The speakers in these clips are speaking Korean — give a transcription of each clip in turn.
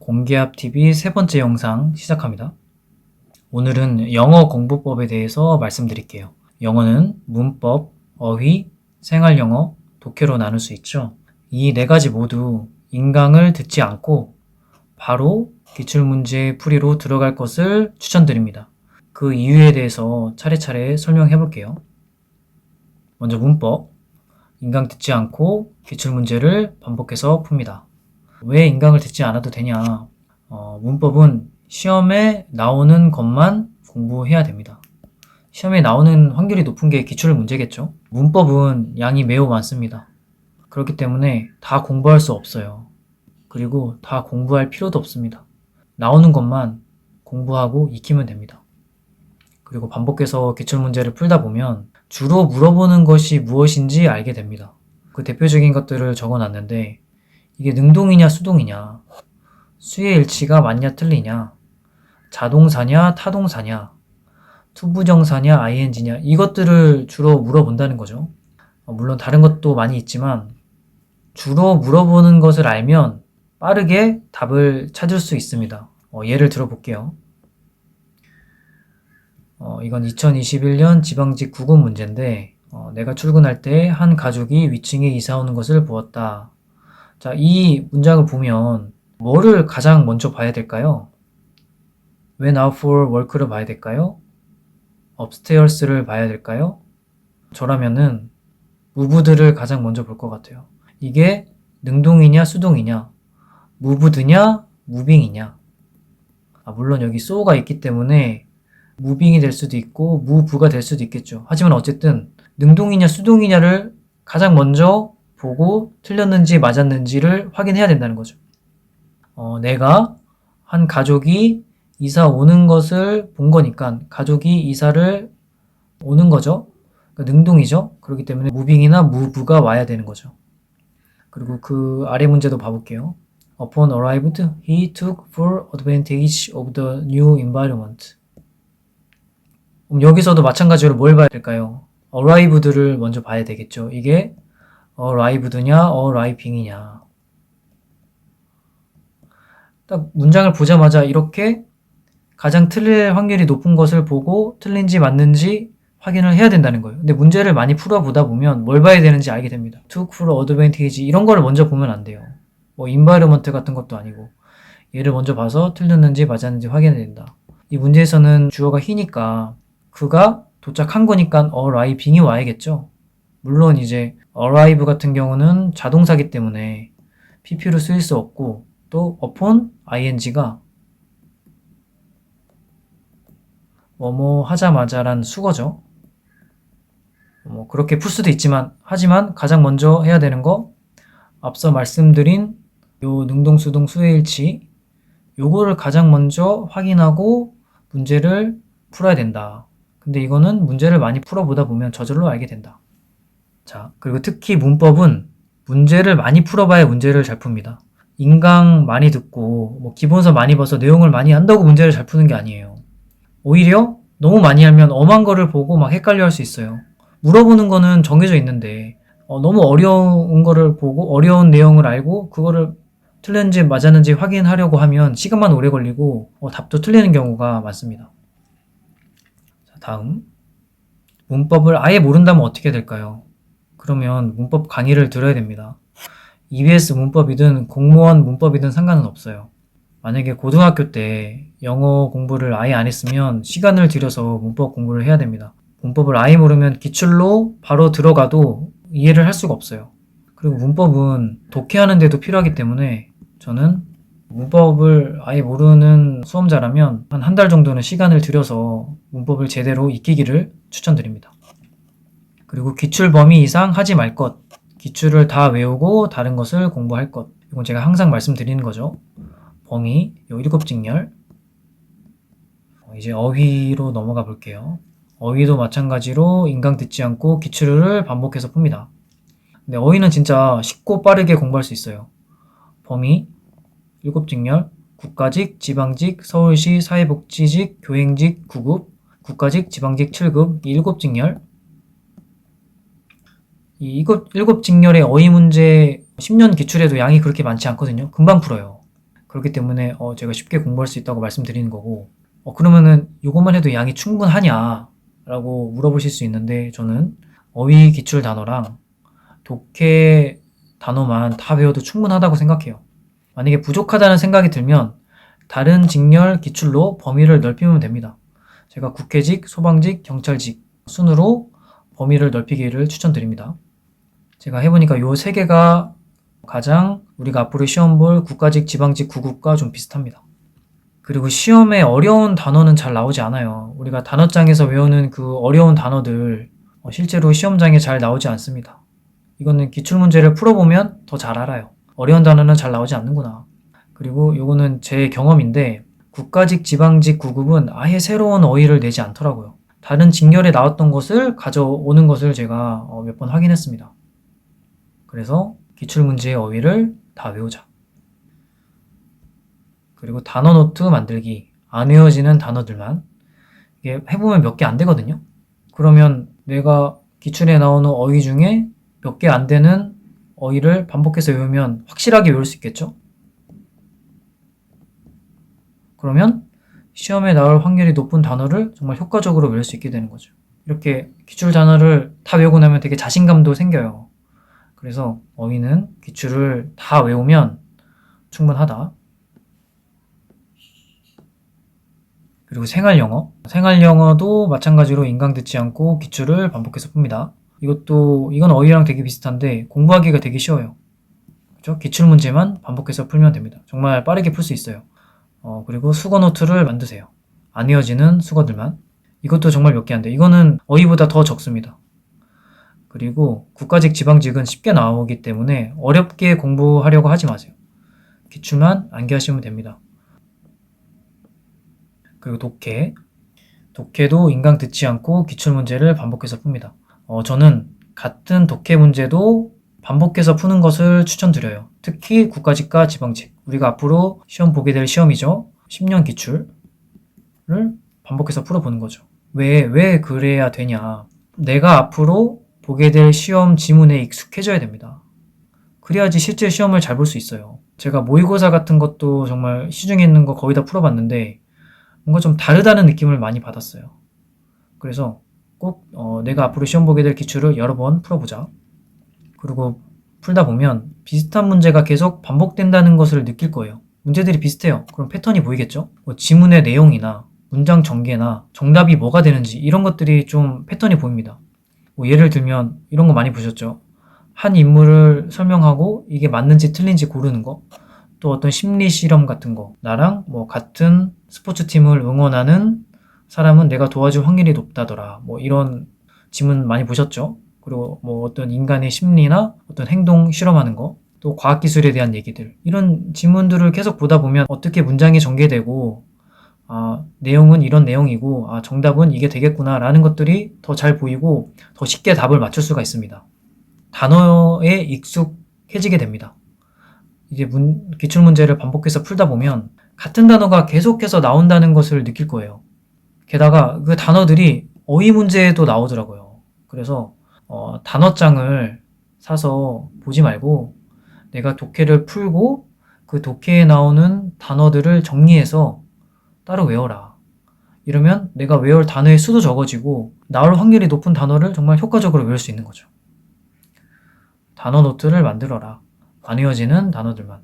공기압 TV 세 번째 영상 시작합니다. 오늘은 영어 공부법에 대해서 말씀드릴게요. 영어는 문법, 어휘, 생활영어, 독해로 나눌 수 있죠. 이 네 가지 모두 인강을 듣지 않고 바로 기출문제 풀이로 들어갈 것을 추천드립니다. 그 이유에 대해서 차례차례 설명해 볼게요. 먼저 문법. 인강 듣지 않고 기출문제를 반복해서 풉니다. 왜 인강을 듣지 않아도 되냐? 어, 문법은 시험에 나오는 것만 공부해야 됩니다. 시험에 나오는 확률이 높은 게 기출 문제겠죠? 문법은 양이 매우 많습니다. 그렇기 때문에 다 공부할 수 없어요. 그리고 다 공부할 필요도 없습니다. 나오는 것만 공부하고 익히면 됩니다. 그리고 반복해서 기출 문제를 풀다 보면 주로 물어보는 것이 무엇인지 알게 됩니다. 그 대표적인 것들을 적어 놨는데 이게 능동이냐 수동이냐 수의 일치가 맞냐 틀리냐 자동사냐 타동사냐 투부정사냐 ing냐 이것들을 주로 물어본다는 거죠. 어, 물론 다른 것도 많이 있지만 주로 물어보는 것을 알면 빠르게 답을 찾을 수 있습니다. 어, 예를 들어 볼게요. 어, 이건 2021년 지방직 구급 문제인데 어, 내가 출근할 때 한 가족이 위층에 이사 오는 것을 보았다. 자, 이 문장을 보면 뭐를 가장 먼저 봐야 될까요? When out for work를 봐야 될까요? upstairs를 봐야 될까요? 저라면은 무브드를 가장 먼저 볼 것 같아요. 이게 능동이냐 수동이냐, 무브드냐 무빙이냐. 아, 물론 여기 so가 있기 때문에 무빙이 될 수도 있고 무브가 될 수도 있겠죠. 하지만 어쨌든 능동이냐 수동이냐를 가장 먼저 보고 틀렸는지 맞았는지를 확인해야 된다는 거죠. 어, 내가 한 가족이 이사 오는 것을 본 거니까 가족이 이사를 오는 거죠. 그러니까 능동이죠. 그렇기 때문에 무빙이나 무브가 와야 되는 거죠. 그리고 그 아래 문제도 봐볼게요. Upon arrived, he took full advantage of the new environment. 여기서도 마찬가지로 뭘 봐야 될까요? arrived를 먼저 봐야 되겠죠. 이게 arrived냐, arriving이냐. 딱 문장을 보자마자 이렇게 가장 틀릴 확률이 높은 것을 보고 틀린지 맞는지 확인을 해야 된다는 거예요. 근데 문제를 많이 풀어보다 보면 뭘 봐야 되는지 알게 됩니다. took full advantage 이런 거를 먼저 보면 안 돼요. 뭐 environment 같은 것도 아니고 얘를 먼저 봐서 틀렸는지 맞았는지 확인해야 된다. 이 문제에서는 주어가 he니까 그가 도착한 거니까 arriving이 와야겠죠. 물론 이제 arrive 같은 경우는 자동사기 때문에 pp로 쓰일 수 없고 또 upon ing가 뭐뭐 하자마자란 수거죠. 뭐 그렇게 풀 수도 있지만 하지만 가장 먼저 해야 되는 거 앞서 말씀드린 요 능동수동 수의일치 요거를 가장 먼저 확인하고 문제를 풀어야 된다. 근데 이거는 문제를 많이 풀어보다 보면 저절로 알게 된다. 자, 그리고 특히 문법은 문제를 많이 풀어봐야 문제를 잘 풉니다. 인강 많이 듣고 뭐 기본서 많이 봐서 내용을 많이 한다고 문제를 잘 푸는 게 아니에요. 오히려 너무 많이 하면 엄한 거를 보고 막 헷갈려 할 수 있어요. 물어보는 거는 정해져 있는데 어, 너무 어려운 거를 보고 어려운 내용을 알고 그거를 틀렸는지 맞았는지 확인하려고 하면 시간만 오래 걸리고 어, 답도 틀리는 경우가 많습니다. 자, 다음 문법을 아예 모른다면 어떻게 될까요? 그러면 문법 강의를 들어야 됩니다. EBS 문법이든 공무원 문법이든 상관은 없어요. 만약에 고등학교 때 영어 공부를 아예 안 했으면 시간을 들여서 문법 공부를 해야 됩니다. 문법을 아예 모르면 기출로 바로 들어가도 이해를 할 수가 없어요. 그리고 문법은 독해하는 데도 필요하기 때문에 저는 문법을 아예 모르는 수험자라면 한 한 달 정도는 시간을 들여서 문법을 제대로 익히기를 추천드립니다. 그리고 기출 범위 이상 하지 말 것. 기출을 다 외우고 다른 것을 공부할 것. 이건 제가 항상 말씀드리는 거죠. 범위, 요 일곱 직렬. 어, 이제 어휘로 넘어가 볼게요. 어휘도 마찬가지로 인강 듣지 않고 기출을 반복해서 풉니다. 근데 어휘는 진짜 쉽고 빠르게 공부할 수 있어요. 범위, 일곱 직렬, 국가직, 지방직, 서울시, 사회복지직, 교행직, 구급, 국가직, 지방직 7급, 일곱 직렬. 이 일곱, 일곱 직렬의 어휘 문제 10년 기출해도 양이 그렇게 많지 않거든요. 금방 풀어요. 그렇기 때문에 어, 제가 쉽게 공부할 수 있다고 말씀드리는 거고 어, 그러면은 이것만 해도 양이 충분하냐 라고 물어보실 수 있는데 저는 어휘 기출 단어랑 독해 단어만 다 배워도 충분하다고 생각해요. 만약에 부족하다는 생각이 들면 다른 직렬 기출로 범위를 넓히면 됩니다. 제가 국회직, 소방직, 경찰직 순으로 범위를 넓히기를 추천드립니다. 제가 해보니까 요 세 개가 가장 우리가 앞으로 시험 볼 국가직, 지방직, 구급과 좀 비슷합니다. 그리고 시험에 어려운 단어는 잘 나오지 않아요. 우리가 단어장에서 외우는 그 어려운 단어들 어, 실제로 시험장에 잘 나오지 않습니다. 이거는 기출문제를 풀어보면 더 잘 알아요. 어려운 단어는 잘 나오지 않는구나. 그리고 요거는 제 경험인데 국가직, 지방직, 구급은 아예 새로운 어휘를 내지 않더라고요. 다른 직렬에 나왔던 것을 가져오는 것을 제가 어, 몇번 확인했습니다. 그래서 기출문제의 어휘를 다 외우자. 그리고 단어 노트 만들기. 안 외워지는 단어들만. 이게 해보면 몇 개 안 되거든요. 그러면 내가 기출에 나오는 어휘 중에 몇 개 안 되는 어휘를 반복해서 외우면 확실하게 외울 수 있겠죠? 그러면 시험에 나올 확률이 높은 단어를 정말 효과적으로 외울 수 있게 되는 거죠. 이렇게 기출 단어를 다 외우고 나면 되게 자신감도 생겨요. 그래서 어휘는 기출을 다 외우면 충분하다. 그리고 생활 영어. 생활 영어도 마찬가지로 인강 듣지 않고 기출을 반복해서 풉니다. 이것도 이건 어휘랑 되게 비슷한데 공부하기가 되게 쉬워요. 그죠? 기출 문제만 반복해서 풀면 됩니다. 정말 빠르게 풀 수 있어요. 어, 그리고 수거 노트를 만드세요. 안 이어지는 수거들만. 이것도 정말 몇 개 안 돼. 이거는 어휘보다 더 적습니다. 그리고 국가직, 지방직은 쉽게 나오기 때문에 어렵게 공부하려고 하지 마세요. 기출만 암기하시면 됩니다. 그리고 독해. 독해도 인강 듣지 않고 기출 문제를 반복해서 풉니다. 어, 저는 같은 독해 문제도 반복해서 푸는 것을 추천드려요. 특히 국가직과 지방직. 우리가 앞으로 시험 보게 될 시험이죠. 10년 기출을 반복해서 풀어보는 거죠. 왜, 왜 그래야 되냐. 내가 앞으로 보게 될 시험 지문에 익숙해져야 됩니다. 그래야지 실제 시험을 잘 볼 수 있어요. 제가 모의고사 같은 것도 정말 시중에 있는 거 거의 다 풀어봤는데 뭔가 좀 다르다는 느낌을 많이 받았어요. 그래서 꼭 어, 내가 앞으로 시험 보게 될 기출을 여러 번 풀어보자. 그리고 풀다 보면 비슷한 문제가 계속 반복된다는 것을 느낄 거예요. 문제들이 비슷해요. 그럼 패턴이 보이겠죠? 뭐 지문의 내용이나 문장 전개나 정답이 뭐가 되는지 이런 것들이 좀 패턴이 보입니다. 뭐 예를 들면 이런 거 많이 보셨죠? 한 인물을 설명하고 이게 맞는지 틀린지 고르는 거. 또 어떤 심리 실험 같은 거. 나랑 뭐 같은 스포츠 팀을 응원하는 사람은 내가 도와줄 확률이 높다더라. 뭐 이런 지문 많이 보셨죠? 그리고 뭐 어떤 인간의 심리나 어떤 행동 실험하는 거. 또 과학기술에 대한 얘기들. 이런 지문들을 계속 보다 보면 어떻게 문장이 전개되고 아, 내용은 이런 내용이고, 아, 정답은 이게 되겠구나 라는 것들이 더 잘 보이고, 더 쉽게 답을 맞출 수가 있습니다. 단어에 익숙해지게 됩니다. 이제 문, 기출문제를 반복해서 풀다 보면, 같은 단어가 계속해서 나온다는 것을 느낄 거예요. 게다가 그 단어들이 어휘 문제에도 나오더라고요. 그래서, 어, 단어장을 사서 보지 말고, 내가 독해를 풀고, 그 독해에 나오는 단어들을 정리해서 따로 외워라. 이러면 내가 외울 단어의 수도 적어지고 나올 확률이 높은 단어를 정말 효과적으로 외울 수 있는 거죠. 단어 노트를 만들어라. 안 외워지는 단어들만.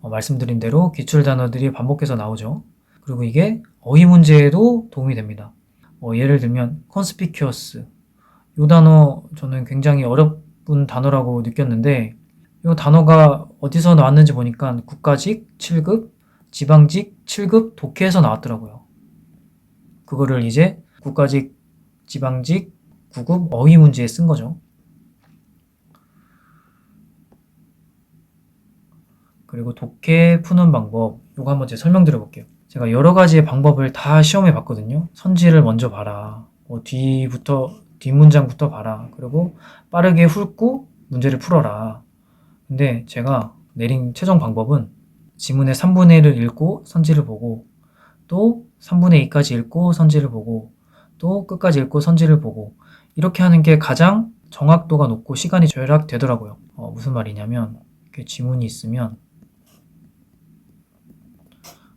어, 말씀드린 대로 기출 단어들이 반복해서 나오죠. 그리고 이게 어휘 문제에도 도움이 됩니다. 어, 예를 들면 conspicuous. 이 단어 저는 굉장히 어려운 단어라고 느꼈는데 이 단어가 어디서 나왔는지 보니까 국가직 7급 지방직 7급 독해에서 나왔더라고요. 그거를 이제 국가직, 지방직, 9급 어휘 문제에 쓴 거죠. 그리고 독해 푸는 방법, 이거 한번 제가 설명드려 볼게요. 제가 여러 가지의 방법을 다 시험해 봤거든요. 선지를 먼저 봐라. 뭐 뒤부터, 뒷문장부터 봐라. 그리고 빠르게 훑고 문제를 풀어라. 근데 제가 내린 최종 방법은 지문의 3분의 1을 읽고 선지를 보고 또 3분의 2까지 읽고 선지를 보고 또 끝까지 읽고 선지를 보고 이렇게 하는 게 가장 정확도가 높고 시간이 절약되더라고요. 어, 무슨 말이냐면 이렇게 지문이 있으면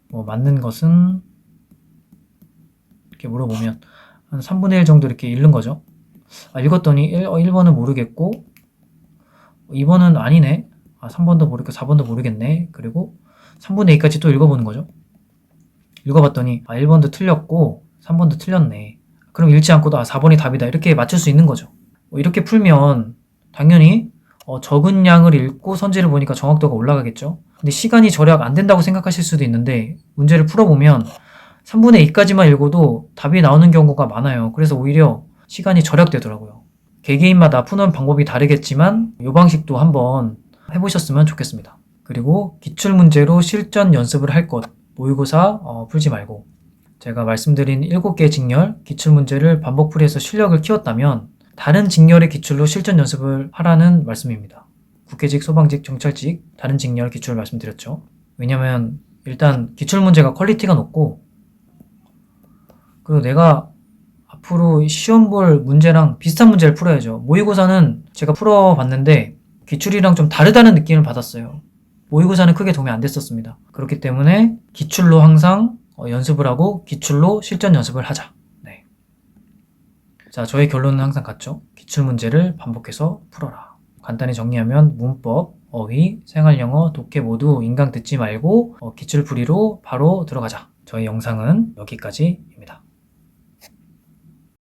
뭐 맞는 것은 이렇게 물어보면 한 3분의 1 정도 이렇게 읽는 거죠. 아, 읽었더니 1, 어, 1번은 모르겠고 2번은 아니네. 아, 3번도 모르겠고 4번도 모르겠네. 그리고 3분의 2까지 또 읽어보는 거죠. 읽어봤더니 아, 1번도 틀렸고 3번도 틀렸네. 그럼 읽지 않고도 아, 4번이 답이다. 이렇게 맞출 수 있는 거죠. 뭐 이렇게 풀면 당연히 어, 적은 양을 읽고 선지를 보니까 정확도가 올라가겠죠. 근데 시간이 절약 안 된다고 생각하실 수도 있는데 문제를 풀어보면 3분의 2까지만 읽어도 답이 나오는 경우가 많아요. 그래서 오히려 시간이 절약되더라고요. 개개인마다 푸는 방법이 다르겠지만 이 방식도 한번 해보셨으면 좋겠습니다. 그리고 기출문제로 실전 연습을 할 것, 모의고사 어, 풀지 말고 제가 말씀드린 7개의 직렬, 기출문제를 반복풀이해서 실력을 키웠다면 다른 직렬의 기출로 실전 연습을 하라는 말씀입니다. 국회직, 소방직, 경찰직, 다른 직렬 기출 말씀드렸죠. 왜냐면 일단 기출문제가 퀄리티가 높고 그리고 내가 앞으로 시험 볼 문제랑 비슷한 문제를 풀어야죠. 모의고사는 제가 풀어봤는데 기출이랑 좀 다르다는 느낌을 받았어요. 모의고사는 크게 도움이 안 됐었습니다. 그렇기 때문에 기출로 항상 어, 연습을 하고 기출로 실전 연습을 하자. 네. 자, 저의 결론은 항상 같죠. 기출 문제를 반복해서 풀어라. 간단히 정리하면 문법, 어휘, 생활영어, 독해 모두 인강 듣지 말고 어, 기출 풀이로 바로 들어가자. 저희 영상은 여기까지입니다.